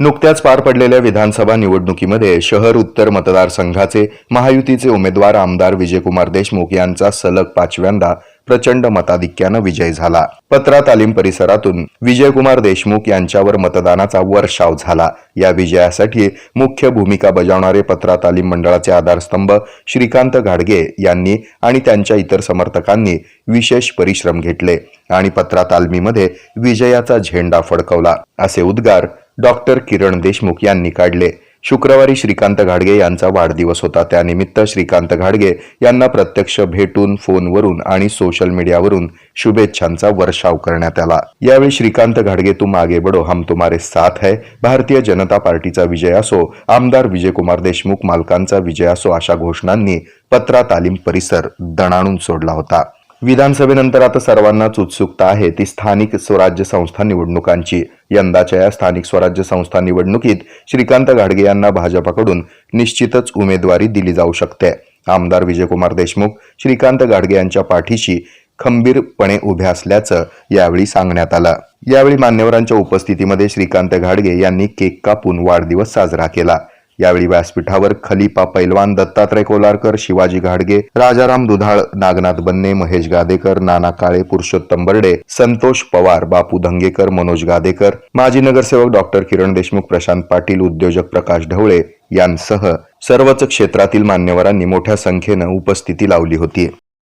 नुकत्याच पार पडलेल्या विधानसभा निवडणुकीमध्ये शहर उत्तर मतदारसंघाचे महायुतीचे उमेदवार आमदार विजयकुमार देशमुख यांचा सलग पाचव्यांदा प्रचंड मताधिक्यानं विजय झाला. पत्रा तालीम परिसरातून विजयकुमार देशमुख यांच्यावर मतदानाचा वर्षाव झाला. या विजयासाठी मुख्य भूमिका बजावणारे पत्रा तालीम मंडळाचे आधारस्तंभ श्रीकांत घाडगे यांनी आणि त्यांच्या इतर समर्थकांनी विशेष परिश्रम घेतले आणि पत्रा तालमीमध्ये विजयाचा झेंडा फडकवला. असे उद्गार डॉक्टर किरण देशमुख यांनी काढले. शुक्रवारी श्रीकांत घाडगे यांचा वाढदिवस होता. त्यानिमित्त श्रीकांत घाडगे यांना प्रत्यक्ष भेटून फोनवरून आणि सोशल मीडियावरून शुभेच्छांचा वर्षाव करण्यात आला. यावेळी श्रीकांत घाडगे तुम आगे बढो हम तुम्हारे साथ है. भारतीय जनता पार्टीचा विजय असो आमदार विजयकुमार देशमुख मालकांचा विजय असो अशा घोषणांनी पत्रा तालीम परिसर दणाणून सोडला होता. विधानसभेनंतर आता सर्वांनाच उत्सुकता आहे ती स्थानिक स्वराज्य संस्था निवडणुकांची. यंदाच्या या स्थानिक स्वराज्य संस्था निवडणुकीत श्रीकांत घाडगे यांना भाजपाकडून निश्चितच उमेदवारी दिली जाऊ शकते. आमदार विजयकुमार देशमुख श्रीकांत घाडगे यांच्या पाठीशी खंबीरपणे उभे असल्याचं यावेळी सांगण्यात आलं. यावेळी मान्यवरांच्या उपस्थितीमध्ये श्रीकांत घाडगे यांनी केक कापून वाढदिवस साजरा केला. यावेळी व्यासपीठावर खलिपा पैलवान दत्तात्रय कोलारकर शिवाजी घाडगे राजाराम दुधाळ नागनाथ बन्ने महेश गादेकर नाना काळे पुरुषोत्तम बर्डे संतोष पवार बापू धंगेकर मनोज गादेकर माजी नगरसेवक डॉक्टर किरण देशमुख प्रशांत पाटील उद्योजक प्रकाश ढवळे यांसह सर्वच क्षेत्रातील मान्यवरांनी मोठ्या संख्येनं उपस्थिती लावली होती.